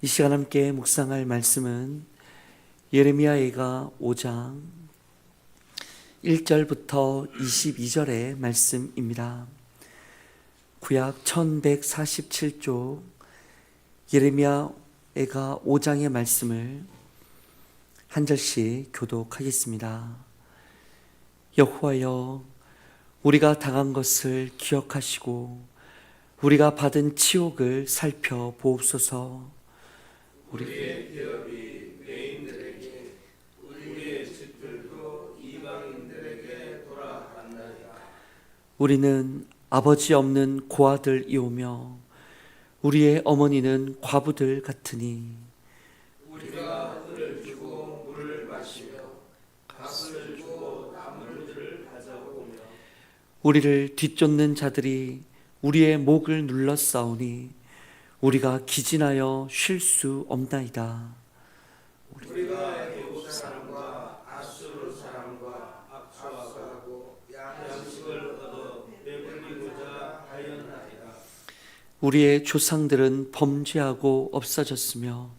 이 시간 함께 묵상할 말씀은 예레미야의가 5장 1절부터 22절의 말씀입니다. 구약 1147쪽 예레미야애가 5장의 말씀을 한 절씩 교독하겠습니다. 여호와여 우리가 당한 것을 기억하시고 우리가 받은 치욕을 살펴 보옵소서. 우리의 기업이 외인들에게 우리의 집들도 이방인들에게 돌아간다니까. 우리는 아버지 없는 고아들이오며 우리의 어머니는 과부들 같으니 우리가 은을 주고 물을 마시며 값을 주고 나물들을 가져오며 우리를 뒤쫓는 자들이 우리의 목을 눌러 싸우니 우리가 기진하여 쉴 수 없나이다. 우리가 애국 사람과 아수르 사람과 악수하고 양식을 얻어 배불리고자 하였나이다 우리의 조상들은 범죄하고 없어졌으며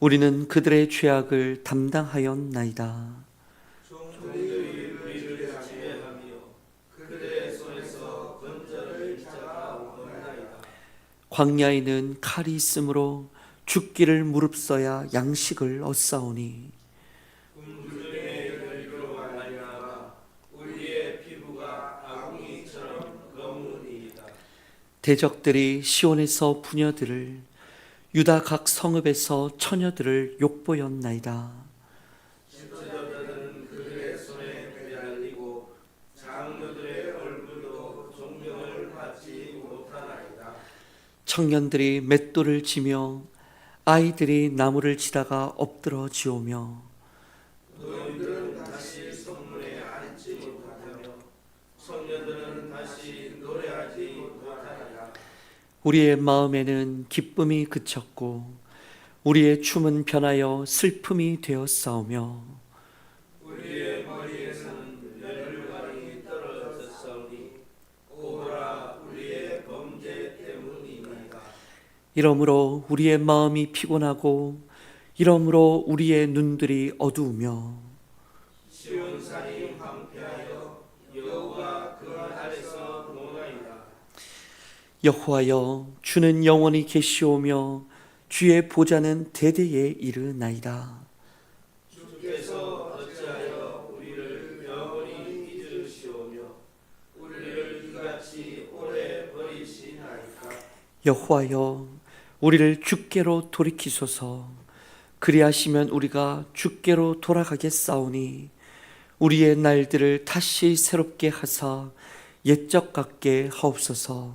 우리는 그들의 죄악을 담당하였나이다. 종들이 우리를 지배하며 그들의 손에서 건져낼 자가 없나이다 광야에는 칼이 있으므로 죽기를 무릅써야 양식을 얻사오니. 대적들이 시온에서 부녀들을 유다 각 성읍에서 처녀들을 욕보였나이다. 지도자들은 그들의 손에 매달리고 장로들의 얼굴도 존경을 받지 못하나이다. 청년들이 맷돌을 지며 아이들이 나무를 치다가 엎드러 지오며 노인들은 다시 성문에 앉지 못하며 청년들은 다시 노래하지 못하나이다. 우리의 마음에는 기쁨이 그쳤고 우리의 춤은 변하여 슬픔이 되었사오며 우리의 머리에는 멸관이 떨어졌사오니 오라 우리의 범죄 때문이니이다. 이러므로 우리의 마음이 피곤하고 이러므로 우리의 눈들이 어두우며 그. 여호와여 주는 영원히 계시오며 주의 보좌는 대대에 이르나이다. 주께서 어찌하여 우리를 영원히 잊으시오며 우리를 이같이 오래 버리시나이까 여호와여 우리를 주께로 돌이키소서. 그리하시면 우리가 주께로 돌아가겠사오니 우리의 날들을 다시 새롭게 하사 옛적 같게 하옵소서.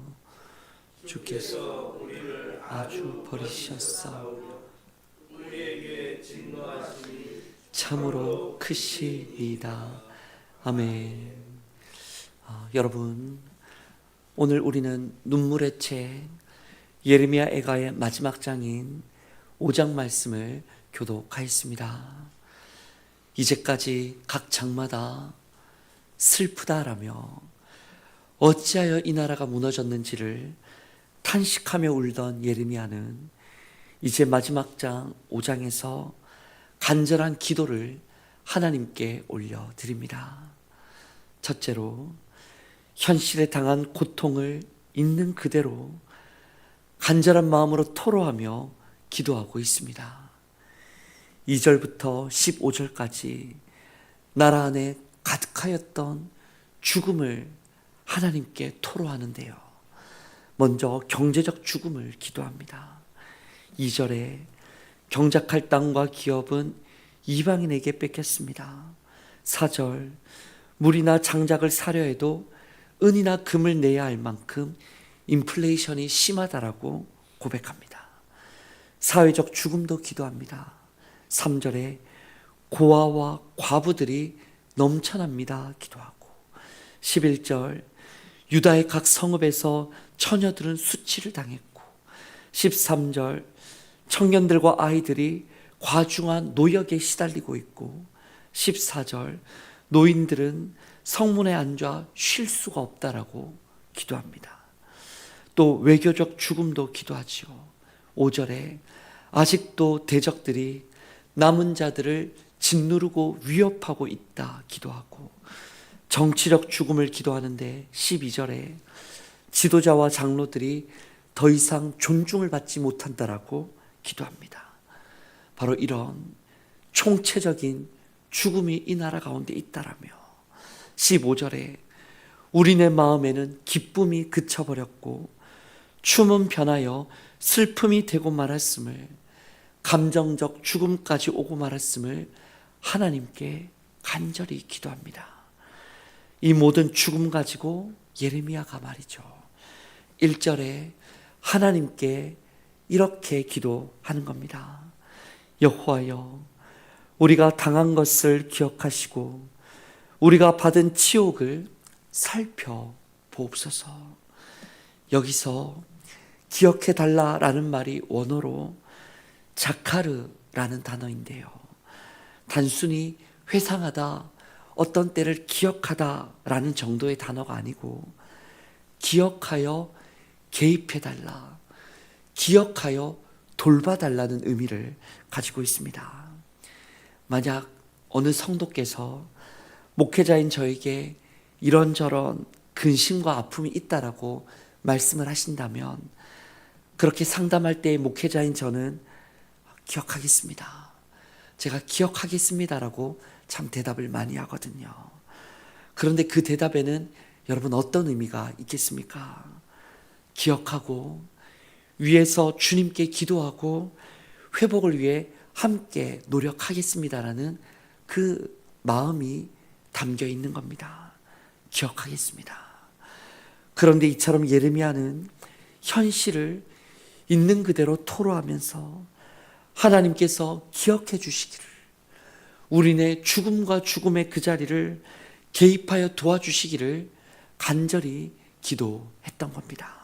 주께서 우리를 아주 버리셨사오니 우리에게 진노하시니 참으로 크시이다. 아멘. 아, 여러분 오늘 우리는 눈물의 책 예레미야 애가의 마지막 장인 5장 말씀을 교독하였습니다. 이제까지 각 장마다 슬프다라며 어찌하여 이 나라가 무너졌는지를 탄식하며 울던 예레미야는 이제 마지막 장 5장에서 간절한 기도를 하나님께 올려 드립니다. 첫째로 현실에 당한 고통을 있는 그대로 간절한 마음으로 토로하며 기도하고 있습니다. 2절부터 15절까지 나라 안에 가득하였던 죽음을 하나님께 토로하는데요. 먼저 경제적 죽음을 기도합니다. 2절에 경작할 땅과 기업은 이방인에게 뺏겼습니다. 4절 물이나 장작을 사려 해도 은이나 금을 내야 할 만큼 인플레이션이 심하다라고 고백합니다. 사회적 죽음도 기도합니다. 3절에 고아와 과부들이 넘쳐납니다. 기도하고 11절 유다의 각 성읍에서 처녀들은 수치를 당했고 13절 청년들과 아이들이 과중한 노역에 시달리고 있고 14절 노인들은 성문에 앉아 쉴 수가 없다라고 기도합니다. 또 외교적 죽음도 기도하지요. 5절에 아직도 대적들이 남은 자들을 짓누르고 위협하고 있다 기도하고 정치적 죽음을 기도하는데 12절에 지도자와 장로들이 더 이상 존중을 받지 못한다라고 기도합니다. 바로 이런 총체적인 죽음이 이 나라 가운데 있다라며 15절에 우리네 마음에는 기쁨이 그쳐버렸고 춤은 변하여 슬픔이 되고 말았음을 감정적 죽음까지 오고 말았음을 하나님께 간절히 기도합니다. 이 모든 죽음 가지고 예레미야가 말이죠. 1절에 하나님께 이렇게 기도하는 겁니다. 여호와여 우리가 당한 것을 기억하시고 우리가 받은 치욕을 살펴 보옵소서. 여기서 기억해 달라라는 말이 원어로 자카르라는 단어인데요. 단순히 회상하다, 어떤 때를 기억하다라는 정도의 단어가 아니고 기억하여 개입해 달라, 기억하여 돌봐 달라는 의미를 가지고 있습니다. 만약 어느 성도께서 목회자인 저에게 이런저런 근심과 아픔이 있다라고 말씀을 하신다면 그렇게 상담할 때 목회자인 저는 기억하겠습니다. 제가 기억하겠습니다라고 참 대답을 많이 하거든요. 그런데 그 대답에는 여러분 어떤 의미가 있겠습니까? 기억하고 위에서 주님께 기도하고 회복을 위해 함께 노력하겠습니다라는 그 마음이 담겨 있는 겁니다. 기억하겠습니다. 그런데 이처럼 예레미야는 현실을 있는 그대로 토로하면서 하나님께서 기억해 주시기를 우리네 죽음과 죽음의 그 자리를 개입하여 도와주시기를 간절히 기도했던 겁니다.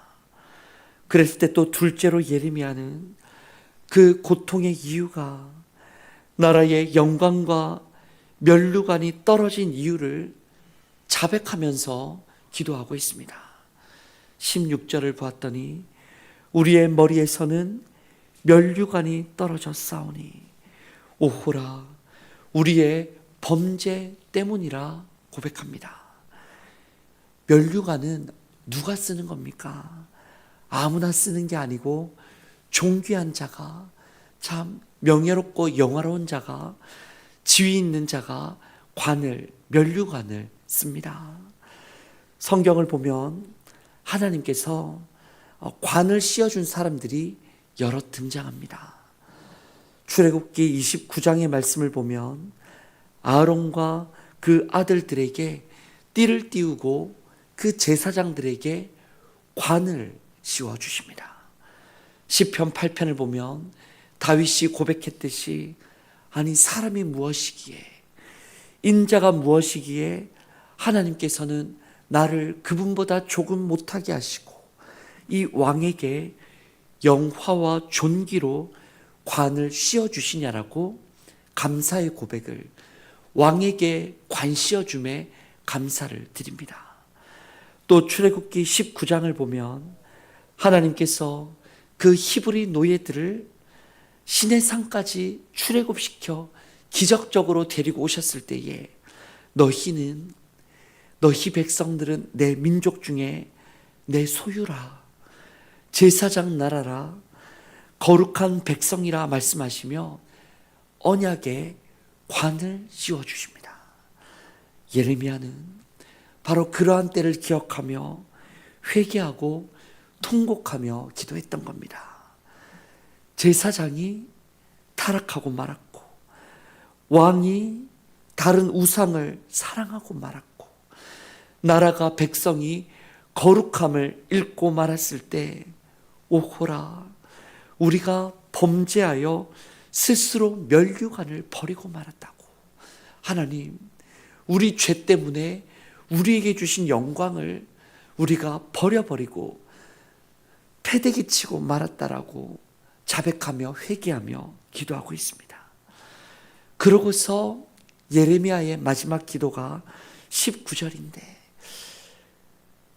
그랬을 때 또 둘째로 예레미야는 그 고통의 이유가 나라의 영광과 멸류관이 떨어진 이유를 자백하면서 기도하고 있습니다. 16절을 보았더니 우리의 머리에서는 멸류관이 떨어져 싸우니 오호라 우리의 범죄 때문이라 고백합니다. 멸류관은 누가 쓰는 겁니까? 아무나 쓰는 게 아니고 존귀한 자가 참 명예롭고 영화로운 자가 지위 있는 자가 관을 멸류관을 씁니다. 성경을 보면 하나님께서 어, 관을 씌워준 사람들이 여러 등장합니다. 출애굽기 29장의 말씀을 보면 아론과 그 아들들에게 띠를 띄우고 그 제사장들에게 관을 씌워 주십니다. 시편 8편을 보면 다윗이 고백했듯이 아니 사람이 무엇이기에 인자가 무엇이기에 하나님께서는 나를 그분보다 조금 못하게 하시고 이 왕에게 영화와 존귀로 관을 씌워 주시냐라고 감사의 고백을 왕에게 관 씌워 줌에 감사를 드립니다. 또 출애굽기 19장을 보면 하나님께서 그 히브리 노예들을 신의 상까지 출애굽시켜 기적적으로 데리고 오셨을 때에 너희는 너희 백성들은 내 민족 중에 내 소유라 제사장 나라라 거룩한 백성이라 말씀하시며 언약에 관을 씌워 주십니다. 예레미야는 바로 그러한 때를 기억하며 회개하고 통곡하며 기도했던 겁니다. 제사장이 타락하고 말았고 왕이 다른 우상을 사랑하고 말았고 나라가 백성이 거룩함을 잃고 말았을 때 오호라 우리가 범죄하여 스스로 멸류관을 버리고 말았다고 하나님, 우리 죄 때문에 우리에게 주신 영광을 우리가 버려버리고 패대기 치고 말았다라고 자백하며 회개하며 기도하고 있습니다. 그러고서 예레미야의 마지막 기도가 19절인데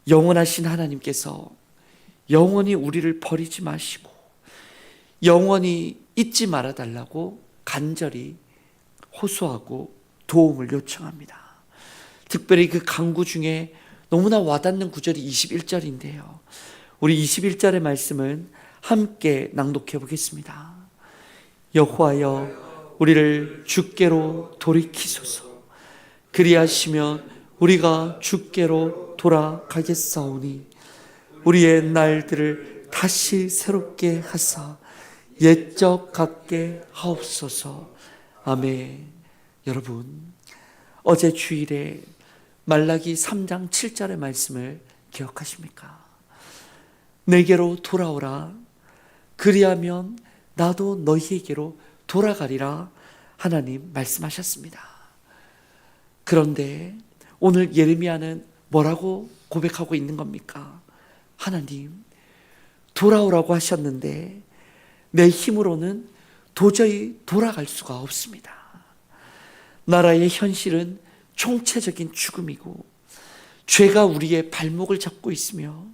영원하신 하나님께서 영원히 우리를 버리지 마시고 영원히 잊지 말아 달라고 간절히 호소하고 도움을 요청합니다. 특별히 그 강구 중에 너무나 와닿는 구절이 21절인데요. 우리 21절의 말씀은 함께 낭독해 보겠습니다. 여호와여 우리를 주께로 돌이키소서. 그리하시면 우리가 주께로 돌아가겠사오니 우리의 날들을 다시 새롭게 하사 옛적 같게 하옵소서. 아멘. 여러분, 어제 주일에 말라기 3장 7절의 말씀을 기억하십니까? 내게로 돌아오라. 그리하면 나도 너희에게로 돌아가리라. 하나님 말씀하셨습니다. 그런데 오늘 예레미야는 뭐라고 고백하고 있는 겁니까? 하나님, 돌아오라고 하셨는데 내 힘으로는 도저히 돌아갈 수가 없습니다. 나라의 현실은 총체적인 죽음이고 죄가 우리의 발목을 잡고 있으며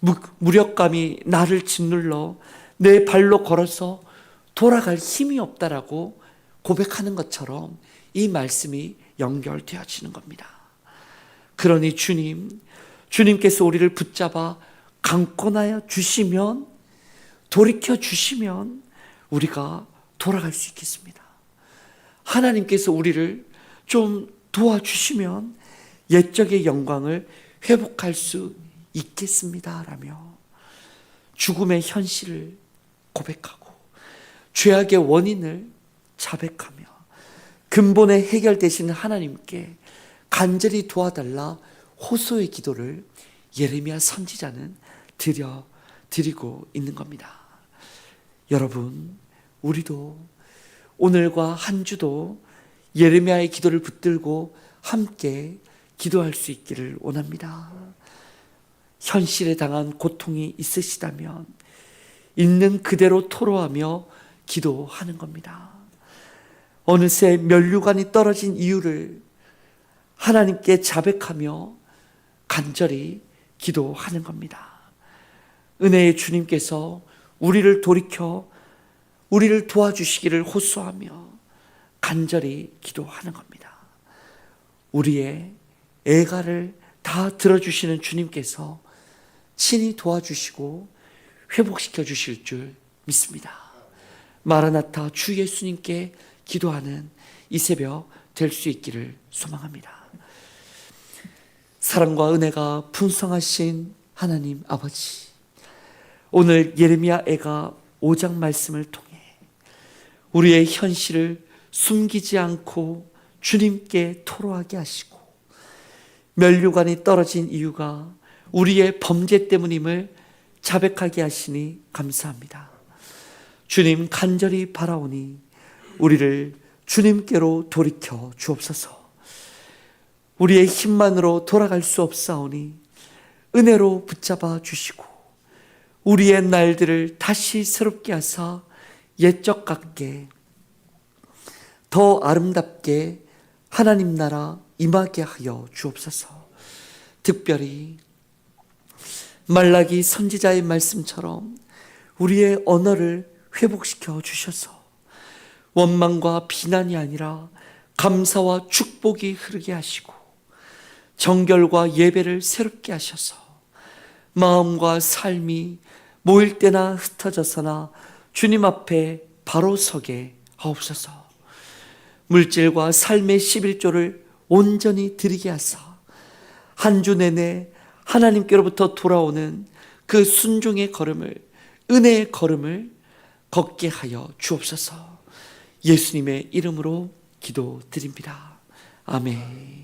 무- 무력감이 나를 짓눌러 내 발로 걸어서 돌아갈 힘이 없다라고 고백하는 것처럼 이 말씀이 연결되어지는 겁니다. 그러니 주님, 주님께서 우리를 붙잡아 강권하여 주시면 돌이켜 주시면 우리가 돌아갈 수 있겠습니다. 하나님께서 우리를 좀 도와주시면 옛적의 영광을 회복할 수 있겠습니다. 라며 죽음의 현실을 고백하고 죄악의 원인을 자백하며 근본에 해결되시는 하나님께 간절히 도와달라 호소의 기도를 예레미야 선지자는 드려 드리고 있는 겁니다. 여러분, 우리도 오늘과 한 주도 예레미야의 기도를 붙들고 함께 기도할 수 있기를 원합니다. 현실에 당한 고통이 있으시다면 있는 그대로 토로하며 기도하는 겁니다. 어느새 면류관이 떨어진 이유를 하나님께 자백하며 간절히 기도하는 겁니다. 은혜의 주님께서 우리를 돌이켜 우리를 도와주시기를 호소하며 간절히 기도하는 겁니다. 우리의 애가를 다 들어주시는 주님께서 친히 도와주시고 회복시켜 주실 줄 믿습니다. 마라나타 주 예수님께 기도하는 이 새벽 될 수 있기를 소망합니다. 사랑과 은혜가 풍성하신 하나님 아버지, 오늘 예레미야 애가 5장 말씀을 통해 우리의 현실을 숨기지 않고 주님께 토로하게 하시고 면류관이 떨어진 이유가 우리의 범죄 때문임을 자백하게 하시니 감사합니다. 주님 간절히 바라오니 우리를 주님께로 돌이켜 주옵소서. 우리의 힘만으로 돌아갈 수 없사오니 은혜로 붙잡아 주시고 우리의 날들을 다시 새롭게 하사 옛적 같게 더 아름답게 하나님 나라 임하게 하여 주옵소서. 특별히 말라기 선지자의 말씀처럼 우리의 언어를 회복시켜 주셔서 원망과 비난이 아니라 감사와 축복이 흐르게 하시고 정결과 예배를 새롭게 하셔서 마음과 삶이 모일 때나 흩어져서나 주님 앞에 바로 서게 하옵소서. 물질과 삶의 11조를 온전히 드리게 하사 한 주 내내 하나님께로부터 돌아오는 그 순종의 걸음을 은혜의 걸음을 걷게 하여 주옵소서. 예수님의 이름으로 기도드립니다. 아멘.